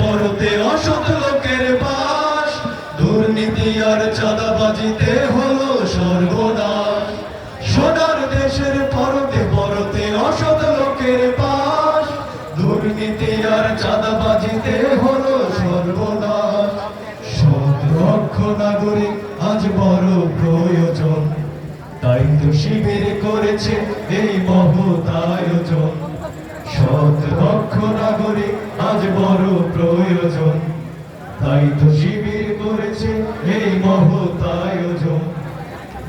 পরতে অসৎ নাগরিক, আজ বড় প্রয়োজন। তাই তো শিবির করেছে এই মহৎ আয়োজন। সৎ রক্ষ নাগরিক আজ বড় প্রয়োজন, তাই তো শিবির করেছে এই মহৎ আয়োজন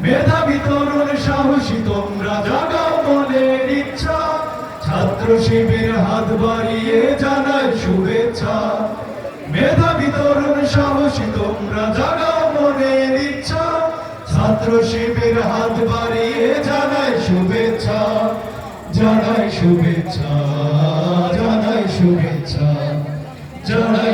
মেধাবী তরুণ সাহসী, তোমরা জাগাও মনের ইচ্ছা, ছাত্র শিবির হাত বাড়িয়ে জানায় শুভেচ্ছা। মেধাবী তরুণ সাহসী, তোমরা জাগাও মনের ইচ্ছা, ছাত্র শিবির হাত বাড়িয়ে জানায় শুভেচ্ছা, জানাই শুভেচ্ছা জানাই শুভেচ্ছা জানাই